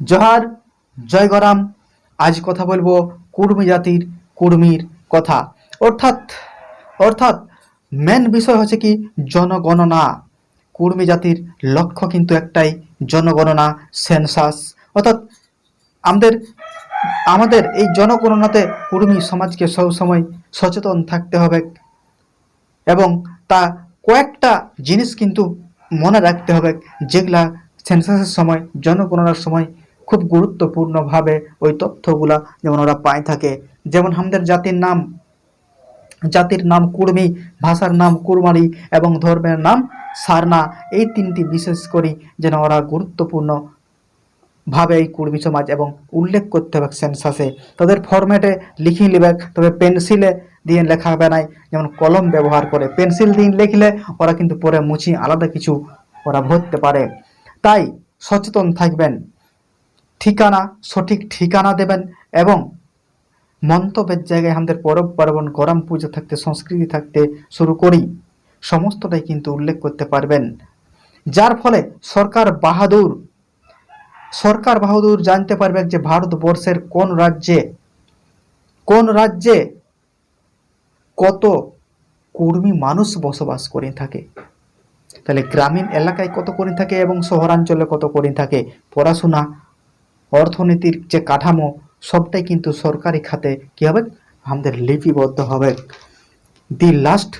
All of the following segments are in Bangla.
জোহার, জয় গরাম। আজ কথা বলব কুর্মী জাতির কুর্মীর কথা। অর্থাৎ অর্থাৎ মেন বিষয় হচ্ছে কি জনগণনা। কুর্মী জাতির লক্ষ্য কিন্তু একটাই, জনগণনা সেন্সাস অর্থাৎ আমাদের আমাদের এই জনগণনাতে কুর্মী সমাজকে সবসময় সচেতন থাকতে হবে এবং তা কয়েকটা জিনিস কিন্তু মনে রাখতে হবে যেগুলা সেন্সাসের সময়, জনগণনার সময় খুব গুরুত্বপূর্ণভাবে ওই তথ্যগুলা যেমন ওরা পায় থাকে। যেমন আমাদের জাতির নাম জাতির নাম কুর্মী ভাষার নাম কুরমারি এবং ধর্মের নাম সারনা, এই তিনটি বিশেষ করে যেন ওরা গুরুত্বপূর্ণ ভাবে এই কুর্মী সমাজ এবং উল্লেখ করতে হবে সেন্সাসে তাদের ফরম্যাটে লিখে নেবে, তবে পেন্সিলে দিয়ে লেখা হবে নাই। যেমন কলম ব্যবহার করে পেন্সিল দিয়ে লিখলে ওরা কিন্তু পরে মুছি আলাদা কিছু ওরা ভরতে পারে। তাই সচেতন থাকবেন। ঠিকানা, সঠিক ঠিকানা দেবেন এবং মন্তব্যের জায়গায় আমাদের পরব পার্বণ, গরম পুজো থাকতে, সংস্কৃতি থাকতে শুরু করি। সমস্তটাই কিন্তু উল্লেখ করতে পারবেন। যার ফলে সরকার বাহাদুর সরকার বাহাদুর জানতে পারবেন যে ভারতবর্ষের কোন রাজ্যে কোন রাজ্যে কত কর্মী মানুষ বসবাস করে থাকে। তাহলে গ্রামীণ এলাকায় কত করে থাকে এবং শহরাঞ্চলে কত করে থাকে? পড়াশোনা, অর্থনীতির যে কাঠামো, সবটাই কিন্তু সরকারি খাতে কি হবে? আমাদের লিপিবদ্ধ হবে। The last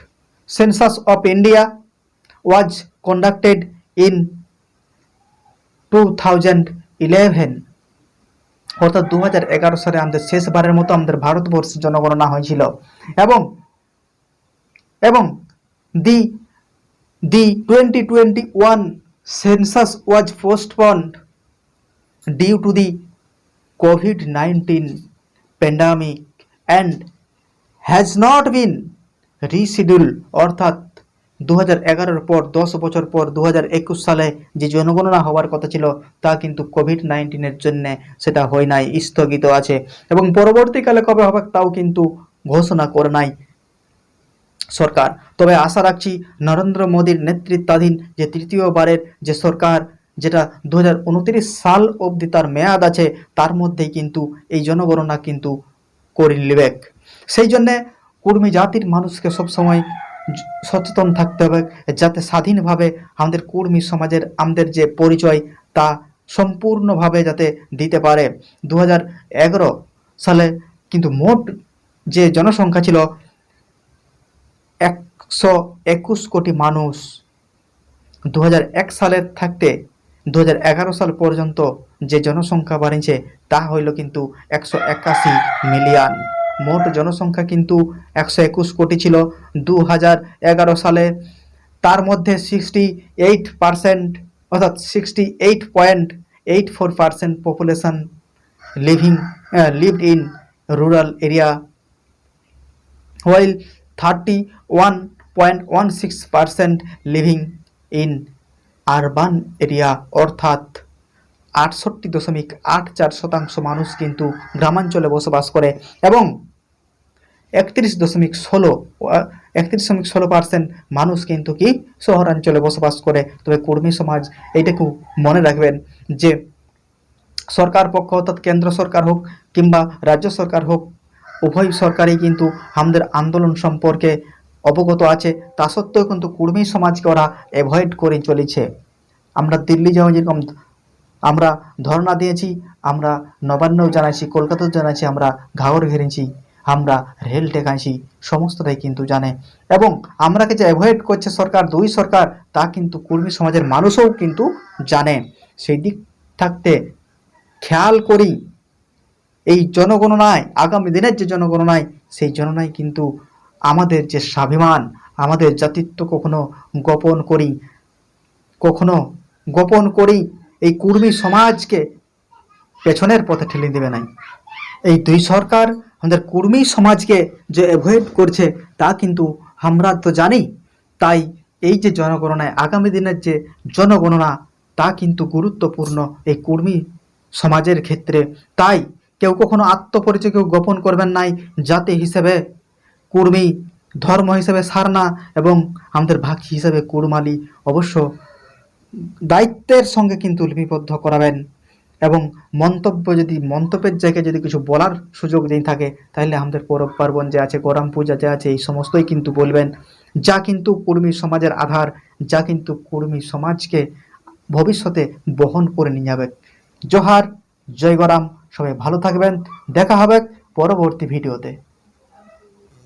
census of India was conducted in two thousand eleven. অর্থাৎ দু হাজার এগারো সালে আমাদের শেষবারের মতো আমাদের ভারতবর্ষে জনগণনা হয়েছিল। এবং এবং the the twenty twenty one census was postponed due to the COVID nineteen pandemic and has not been reschedule অর্থাৎ দু হাজার পর, দশ বছর পর দু হাজার একুশ সালে যে জনগণনা হওয়ার কথা ছিল, তা কিন্তু কোভিড নাইন্টিনের জন্য সেটা হয় নাই, স্থগিত আছে। এবং পরবর্তীকালে কবে হবে তাও কিন্তু ঘোষণা করে নাই। সরকার। তবে আশা রাখছি নরেন্দ্র মোদীর নেতৃত্বাধীন যে তৃতীয়বারের যে সরকার, যেটা দু হাজার উনত্রিশ সাল অবধি তার মেয়াদ আছে, তার মধ্যেই কিন্তু এই জনগণনা কিন্তু করে নেবেক সেই জন্যে কুর্মী জাতির মানুষকে সবসময় সচেতন থাকতে হবে, যাতে স্বাধীনভাবে আমাদের কুর্মী সমাজের, আমাদের যে পরিচয়, তা সম্পূর্ণভাবে যাতে দিতে পারে। দু হাজার এগারো সালে কিন্তু মোট যে জনসংখ্যা ছিল একশো একুশ কোটি মানুষ। দু এক সালের থাকতে দু হাজার এগারো সাল পর্যন্ত যে জনসংখ্যা বাড়িয়েছে, তা হইল কিন্তু একশো একাশি মিলিয়ন। মোট জনসংখ্যা কিন্তু একশো একুশ কোটি ছিল দু হাজার এগারো সালে। তার মধ্যে সিক্সটি এইট পারসেন্ট অর্থাৎ sixty eight point eight four percent population living lived in rural area while 31.16% living in urban area অর্থাৎ আটষট্টি দশমিক আট চার শতাংশ মানুষ কিন্তু গ্রামাঞ্চলে বসবাস করে এবং একত্রিশ দশমিক ষোলো, একত্রিশ দশমিক ষোলো পার্সেন্ট মানুষ কিন্তু কি শহরাঞ্চলে বসবাস করে। তবে কর্মী সমাজ এইটাকে মনে রাখবেন যে সরকার পক্ষ অর্থাৎ কেন্দ্র সরকার হোক কিংবা রাজ্য সরকার হোক, উভয় সরকারই কিন্তু আমাদের আন্দোলন সম্পর্কে অবগত আছে, তা সত্ত্বেও কিন্তু কুর্মী সমাজকে ওরা অ্যাভয়েড করে চলেছে। আমরা দিল্লি যেমন যেরকম, আমরা ধর্ণা দিয়েছি, আমরা নবান্নও জানাইছি, কলকাতাও জানাইছি, আমরা ঘাগর ঘেরেছি, আমরা রেল টেকাইছি সমস্তটাই কিন্তু জানে। এবং আমরাকে যে অ্যাভয়েড করছে সরকার, দুই সরকার, তা কিন্তু কর্মী সমাজের মানুষও কিন্তু জানে। সেই দিক থাকতে খেয়াল করি, এই জনগণনায়, আগামী দিনের যে জনগণনায়, সেই জননায় কিন্তু আমাদের যে স্বাভিমান, আমাদের জাতিত্ব কখনো গোপন করি, কখনো গোপন করি, এই কুর্মী সমাজকে পেছনের পথে ঠেলে দেবে নাই। এই দুই সরকার আমাদের কুর্মী সমাজকে যে অ্যাভয়েড করছে, তা কিন্তু আমরা তো জানি। তাই এই যে জনগণনায়, আগামী দিনের যে জনগণনা, তা কিন্তু গুরুত্বপূর্ণ এই কুর্মী সমাজের ক্ষেত্রে। তাই কেউ কখনো আত্মপরিচয় কেউ গোপন করবেন নাই, জাতি হিসেবে। কুর্মী, ধর্ম হিসেবে সারনা এবং আমাদের ভাগ হিসেবে কুরমালি অবশ্য দায়িত্বের সঙ্গে কিন্তু লিপিবদ্ধ করাবেন এবং মন্তব্য যদি, মন্তব্যের জায়গায় যদি কিছু বলার সুযোগ দিয়ে থাকে, তাহলে আমাদের পরব পার্বণ যে আছে, গরম পূজা যে আছে, এই সমস্তই কিন্তু বলবেন। যা কিন্তু কুর্মী সমাজের আধার, যা কিন্তু কুর্মী সমাজকে ভবিষ্যতে বহন করে নিয়ে যাবে। জোহার, জয় গরাম, সবাই ভালো থাকবেন। দেখা হবে পরবর্তী ভিডিওতে।